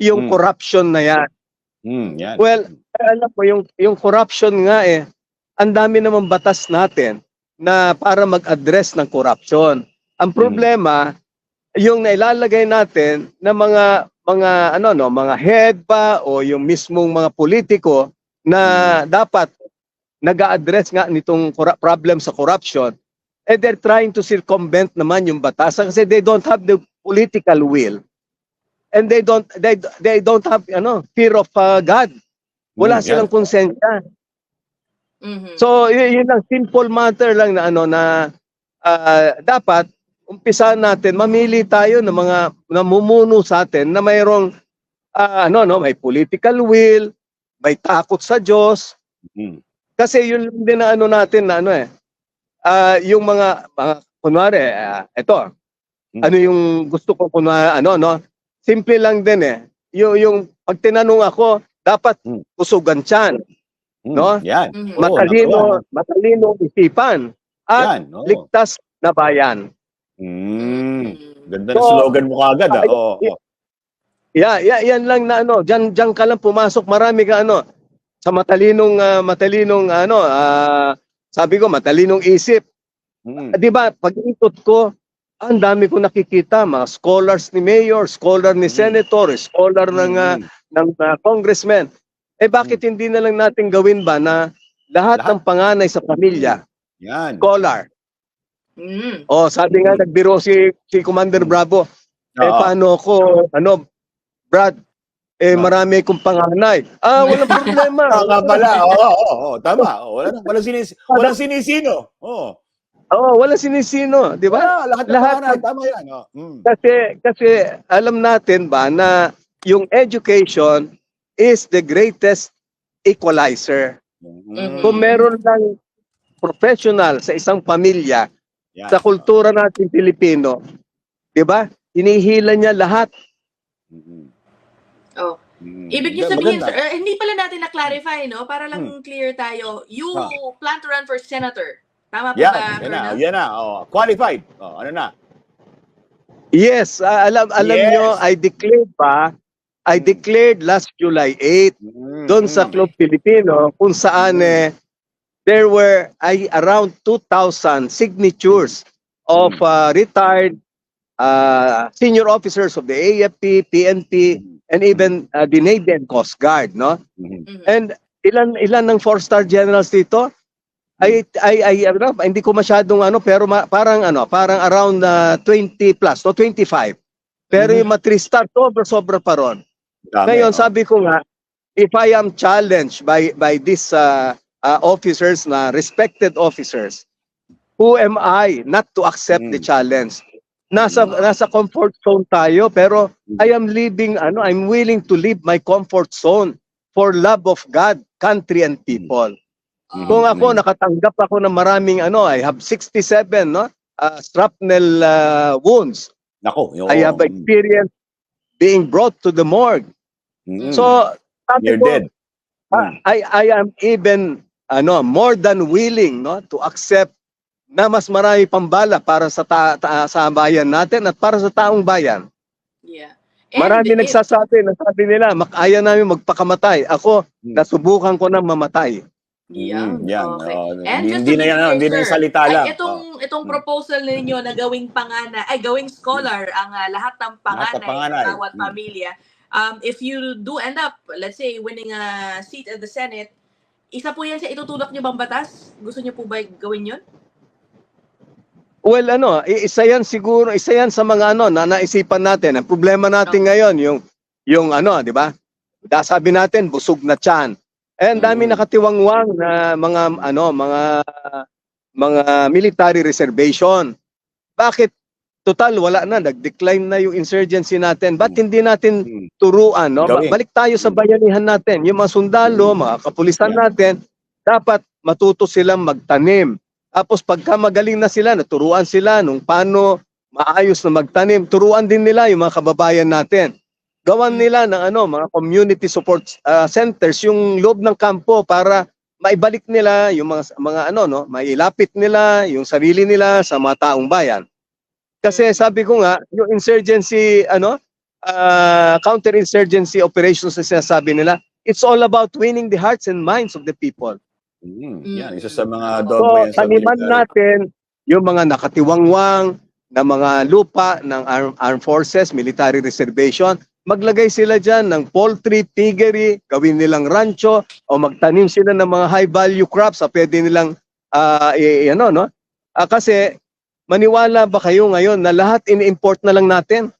yung Mm. corruption na yan. Mm, yan. Well, alam mo yung yung corruption nga eh, ang dami namang batas natin na para mag-address ng corruption. Ang problema, yung nailalagay natin na mga mga ano no, mga head pa o yung mismong mga politiko na dapat nag-address nga nitong problem sa corruption, eh they're trying to circumvent naman yung batas kasi they don't have the political will. And they don't they they don't have ano fear of uh, God. Wala Mm, silang konsensya. Mhm. So, y- yun lang, simple matter lang na ano na ah, dapat umpisahan natin, mamili tayo ng mga namumuno sa atin na mayroong ah, ano no, may political will, may takot sa Diyos. Mm. Kasi yun lang din na ano natin na ano eh. ah, yung mga mga kunwari, ah, ito. Hmm. Ano yung gusto ko kunwari ano no? Simple lang din eh. Yung yung pag tinanong ako, dapat Hmm. kusugan tiyan Mm, No? Yan. Mhm. Oo, matalino, number matalino isipan at Yan. oo. ligtas na bayan. Mm. Ganda na So, slogan mo kagad. Ah. Oo, oo. Yeah, yeah, yan lang na ano, diyan diyan ka lang pumasok, marami ka ano sa matalinong ah, matalinong ano, ah, sabi ko matalinong isip. Mm. 'Di ba? Pag ikot ko, ang dami ko nakikita mga scholars ni mayor, scholar ni Mm. senator, scholar ng Mm. ng ah, congressman. Eh bakit hindi na lang natin gawin ba na lahat, Lahat. ng panganay sa pamilya, Yan. scholar. Mhm. Oh, sabi nga nagbiro si si Commander Bravo. Eh Oo. paano ako, ano, Brad, eh Ah. marami kong panganay. Ah, walang problema. Tama pala. Oo, oo, oo, tama. Oo, Wala, wala, sinis, wala sinisino. Oo. Oo, walang sinisino, di ba? Wala, lahat Lahat pangalan. Tama yan. Oh. Mm. Kasi kasi alam natin ba na yung education is the greatest equalizer. Mm. Kung meron lang professional sa isang pamilya, Yan. sa kultura natin Pilipino, di ba? Hinihila niya lahat. Mm. Oh. Mm. Ibig niyo sabihin, sir, eh, hindi pala natin na-clarify, no? Para lang Hmm. clear tayo. You Ah. plan to run for senator. Tama po Yan, ba, yan na. Yan na. Oh. Qualified. Oh, ano na? Yes, ah, alam alam Yes. nyo, I declared pa, I declared last July 8 Mm. doon sa Mm. Club Filipino kung saan eh, there were ay around 2,000 signatures of Mm. uh, retired uh, senior officers of the AFP, PNP, and even uh, the Navy and Coast Guard, no? Mhm. Mhm. And ilan ilan ng four-star generals dito? Ay ay ay ano, hindi ko masyadong ano pero ma- parang ano, parang around uh, 20 plus, no 25. Pero Mhm. yung mga three-star sobra sobra pa ron. Dami, Ngayon oh. sabi ko nga if I am challenged by by these uh, uh, officers na respected officers, who am I not to accept the Mm. challenge? Nasa nasa comfort zone tayo pero Mm. I am leaving ano, I'm willing to leave my comfort zone for love of God, country and people. Mhm. Kung ako nakatanggap ako ng maraming ano, I have 67 no, uh, shrapnel uh, wounds. Nako. oo. I have experienced being brought to the morgue. Mm. So, sabi You're ko, dead. ah, I I am even ano, more than willing no to accept na mas marami pang bala para sa ta, ta- sa bayan natin at para sa taong bayan. Yeah. And Marami if- nagsasabi, nasabi nila, makaya namin magpakamatay. Ako, Mm. nasubukan ko na mamatay. Yeah. Mm, yan. Okay. Oh, And hindi, just hindi to na yan, hindi na yung salita lang. Ay, itong, itong Mm. proposal ninyo na gawing pangana, ay gawing scholar ang ah, lahat ng panganay, Lahat ng panganay. ng bawat Mm. pamilya. Um, if you do end up, let's say, winning a seat at the Senate, isa po yan sa itutulak nyo bang batas? Gusto nyo po ba gawin yun? Well, ano, isa yan siguro, isa yan sa mga ano na naisipan natin. Ang problema natin Okay. ngayon, yung, yung ano, di ba? Da- Sabi natin, busog na tiyan. Eh, ang dami Mm. nakatiwangwang na mga, ano, mga, mga military reservation. Bakit? Total, wala na. Nag-decline na yung insurgency natin. Ba't hindi natin Mm. turuan, no? Balik tayo sa bayanihan natin. Yung mga sundalo, mga kapulisan natin, dapat matuto silang magtanim. Tapos pagka magaling na sila, naturuan sila nung paano maayos na magtanim, turuan din nila yung mga kababayan natin. Gawan nila ng ano, mga community support uh, centers yung loob ng kampo para maibalik nila yung mga mga ano no, mailapit nila yung sarili nila sa mga taong bayan. Kasi sabi ko nga, yung insurgency ano, uh, counterinsurgency operations na sinasabi nila, it's all about winning the hearts and minds of the people. Mm. Yan, isa sa mga So, dogma yan sa taniman military. natin yung mga nakatiwangwang na mga lupa ng Arm- Armed Forces, Military Reservation, maglagay sila dyan ng poultry, piggery, gawin nilang rancho, o magtanim sila ng mga high-value crops na pwede nilang, ah, i- ano, no? Ah, kasi, maniwala ba kayo ngayon na lahat in-import na lang natin?